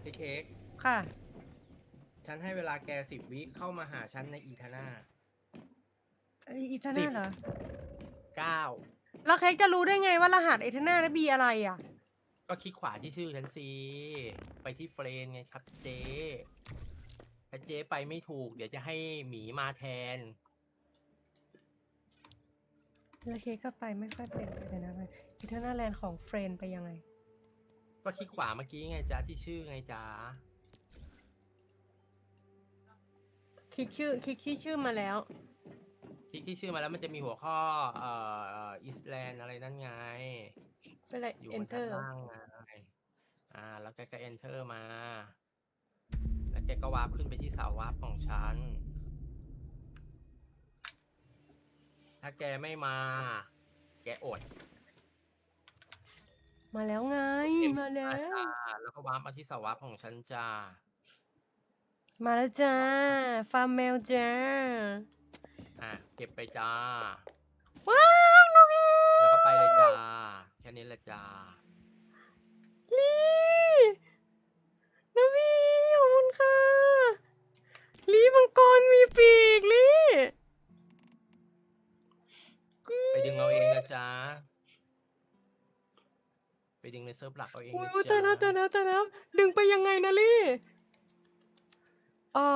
ไอ้เค้กค่ะ ฉันให้เวลาแกสิบวิเข้ามาหาฉันในอีทาน่าเอ้ยอีเทอร์สินาบ เหรอ เก้าแล้วเค้กจะรู้ได้ไงว่ารหัสอีเทอร์นาและบีอะไรอะ ก็คลิกขวาที่ชื่อฉันสิไปที่เฟรนไงครับเจ๊ถ้าเจ๊ไปไม่ถูก เดี๋ยวจะให้หมีมาแทน แล้วเค้กก็ไปไม่ค่อยเป็นเลยนะอีเทอร์นาแลนด์ของเฟรนไปยังไง ก็คลิกขวาเมื่อกี้ไงจ๊ะที่ชื่อไงจ๊ะคลิกชื่อคลิกที่ชื่อมาแล้ว คลิกที่ชื่อมาแล้วมันจะมีหัวข้อเอ่ออิสแลนอะไรนั่นไง เป็นไร อยู่บนข้าง enter ล่างไงอ่า แล้วแกก็ enter มา แล้วแกก็วาร์ปขึ้นไปที่เสาวาร์ปของฉัน ถ้าแกไม่มา แกอด มาแล้วไง มาแล้วจ้าแล้วก็วาร์ปมาที่เสาวาร์ปของฉันจ้า มาแล้วจ้า ฟาร์มแมวจ้า อะ เก็บไปจ้า ว้าวน้องพีแล้วก็ไปเลยจ้า แค่นี้แหละจ้า ลีน้องพีขอบคุณค่ะ ลีมังกรมีปีกลี ไปดึงเอาเองนะจ๊ะ ไปดึงในเซิร์ฟหลักเอาเองโอ้ยนะโอ้ยตายแล้วจ๊ะตายแล้วตายแล้วดึงไปยังไงนะลี่อ่า